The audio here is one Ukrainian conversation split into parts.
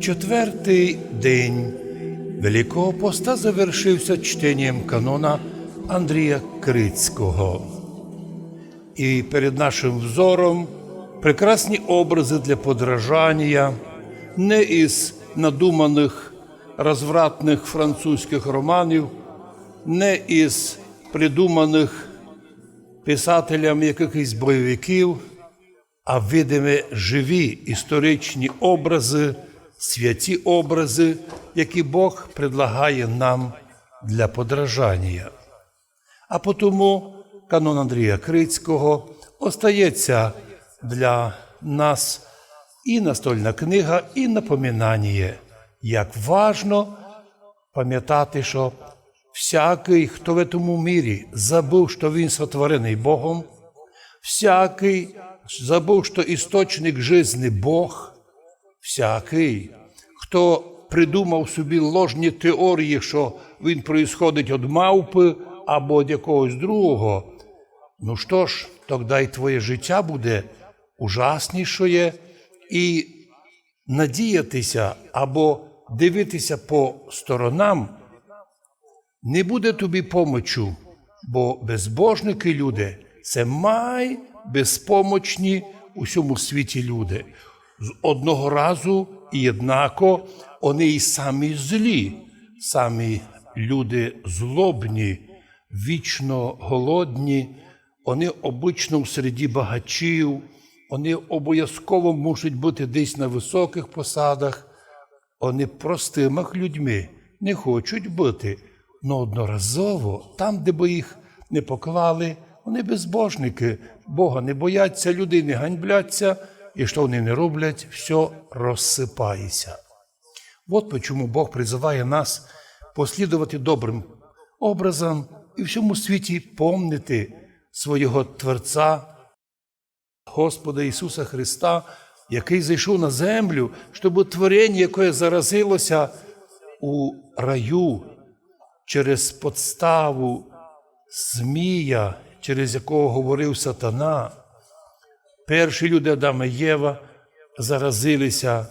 Четвертий день Великого поста завершився чтенням канона Андрія Крицького. І перед нашим взором прекрасні образи для подражання не із надуманих розвратних французьких романів, не із придуманих писателям якихось бойовиків, а видиме живі історичні образи, святі образи, які Бог предлагає нам для подражання. А потому канон Андрія Крицького остається для нас і настольна книга, і напоминання, як важно пам'ятати, що всякий, хто в цьому мірі забув, що він сотворений Богом, всякий забув, що істочник жизни Бог, всякий, хто придумав собі ложні теорії, що він происходить від мавпи або від якогось другого, ну що ж, тоді й твоє життя буде ужаснішою, і надіятися або дивитися по сторонам не буде тобі помочу, бо безбожники люди це май безпомочні у світі люди. З одного разу і однако вони і самі злі, самі люди злобні, вічно голодні, вони обично в середі багачів, вони обов'язково мусять бути десь на високих посадах. Вони простими людьми не хочуть бути, но одноразово, там, де би їх не поклали, вони безбожники, Бога не бояться, люди не ганьбляться, і що вони не роблять, все розсипається. От чому Бог призиває нас послідувати добрим образом і всьому світі помнити свого Творця, Господа Ісуса Христа, який зайшов на землю, щоб творення, яке заразилося у раю через подставу Змія, через якого говорив сатана, перші люди Адама і Єва заразилися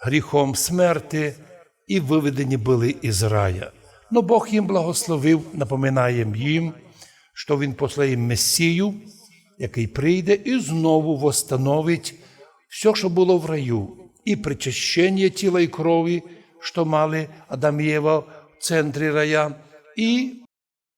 гріхом смерти і виведені були із рая. Но Бог їм благословив, напоминає їм, що Він послає їм Месію, який прийде і знову восстановить все, що було в раю, і причащення тіла і крові, що мали Адам і Єва в центрі рая, і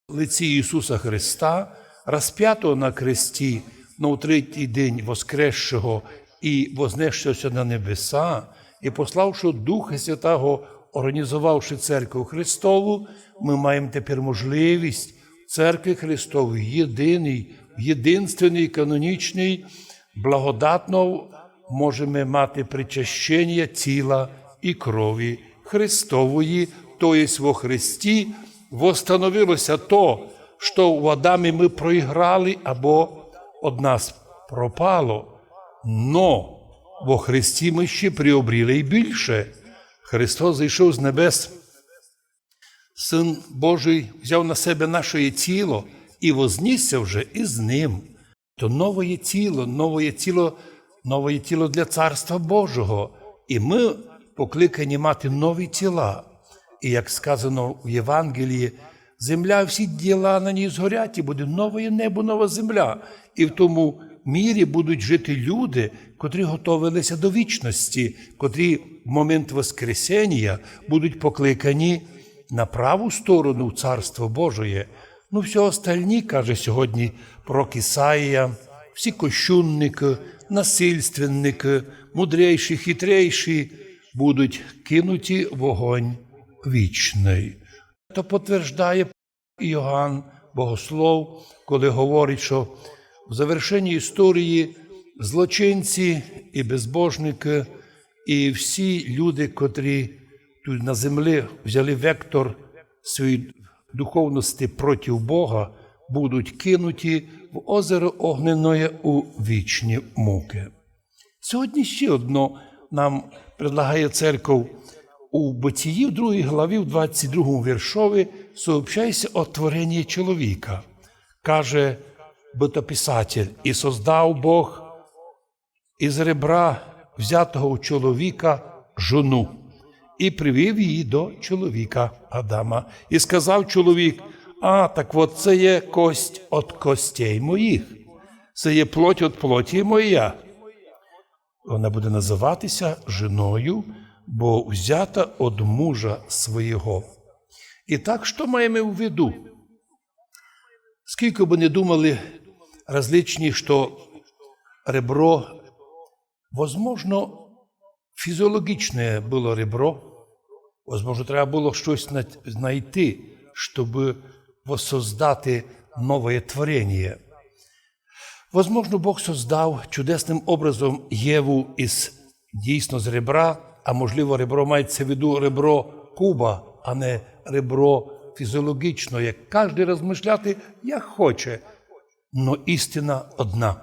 лиці Ісуса Христа, розп'ятого на кресті, на третій день воскресшого і вознесшогося на небеса, і пославши Духа Святого, організувавши церкву Христову, ми маємо тепер можливість в церкві Христовій єдиний, єдинственний, канонічний, благодатно можемо мати причащення тіла і крові Христової, то есть во Христі, восстановилося то, що в Адамі ми проіграли або од нас пропало. Но во Христі ми ще приобріли й більше. Христос зійшов з небес. Син Божий взяв на себе наше тіло і вознісся вже із ним. То нове тіло, нове тіло, нове тіло для Царства Божого. І ми покликані мати нові тіла. І як сказано в Євангелії, земля, всі діла на ній згорять, і буде нове небо, нова земля. І в тому мірі будуть жити люди, котрі готовилися до вічності, котрі в момент Воскресення будуть покликані на праву сторону в Царство Божоє. Ну, все остальні, каже сьогодні пророк Ісаїя, всі кощунники, насильственники, мудрейші, хитрейші, будуть кинуті вогонь вічний. То потверждає Іоанн Богослов, коли говорить, що в завершенні історії злочинці і безбожники, і всі люди, котрі тут на землі взяли вектор своєї духовності проти Бога, будуть кинуті в озеро Огненоє у вічні муки. Сьогодні ще одно нам предлагає церков у Битії в 2 главі, в 22 віршові, сообщається о творенні чоловіка. Каже битописатель, і создав Бог із ребра взятого у чоловіка жону. і привів її до чоловіка Адама. І сказав чоловік: А, так от це є кость від костей моїх, це є плоть від плоті моя. Вона буде називатися жіною, бо взята від мужа свого. І так, що маємо в виду? Скільки б не думали различні, що ребро, возможно, фізіологічне було ребро, возможно, треба було щось знайти, щоб воссоздати нове творення. Возможно, Бог создав чудесним образом Єву із дійсно з ребра, а можливо, ребро мається в виду ребро куба, а не ребро фізіологічно, як кожен розмишляти як хоче. Но істина одна.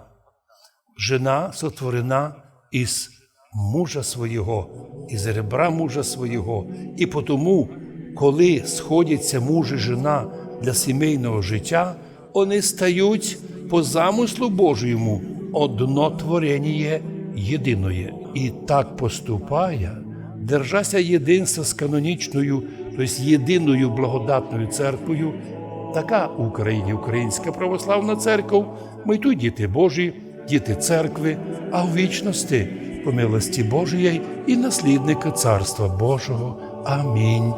Жена сотворена із мужа свого, із ребра мужа свого. І тому, коли сходяться муж і жена для сімейного життя, вони стають по замислу Божому одно творення єдиноє. І так поступає, держася єдинства з канонічною, тобто єдиною благодатною церквою, така в Україні Українська православна церква. Ми тут діти Божі, діти церкви, а в вічності по милості Божої і наслідника Царства Божого. Амінь.